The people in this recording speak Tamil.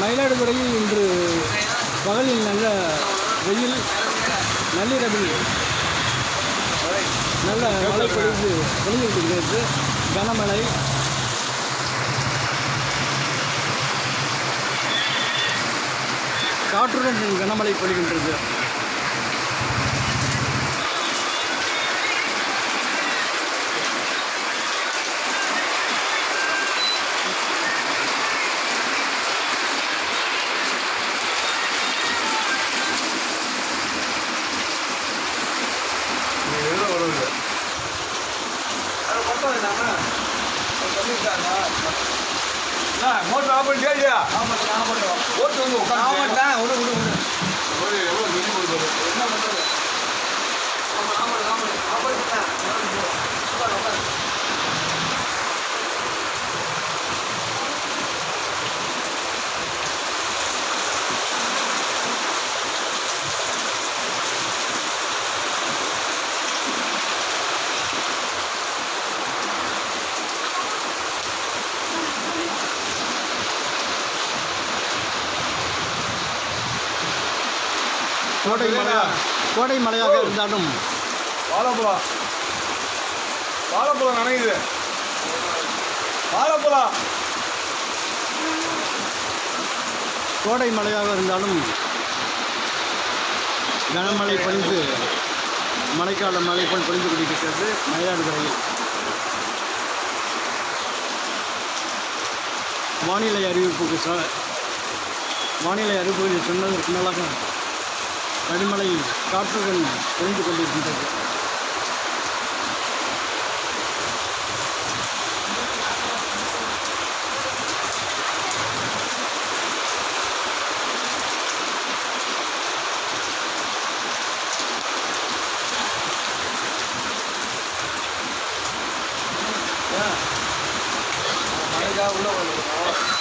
மயிலாடுதுறையில் இன்று பகலில் நல்ல வெயில் நள்ளிரவில் நல்ல மழை பொழிந்து பொழிந்து கனமழை. காற்றுடன் கனமழை பொழிகின்றது. மோட்டர் ஆஃப் பண்ணி கேள்வியா ஓட்டு வந்து கோடை மழை கோடை மழையாக இருந்தாலும் வாழைப்பழம். வாழைப்பழம் நனையுது. வாழைப்பழம். கோடை மழையாக இருந்தாலும் கனமழை பொழிந்து மழைக்கால மழை போல் பொழிந்து கொண்டிருக்கிறது மயிலாடுதுறையில். வானிலை அறிவிப்புக்கு வானிலை அறிவிப்புகள் சொன்னதற்கு மேலாக பனிமலை காற்றுடன் குறைந்து கொண்டிருக்கின்றது. மழைக்காக உள்ள வந்துருக்கோம்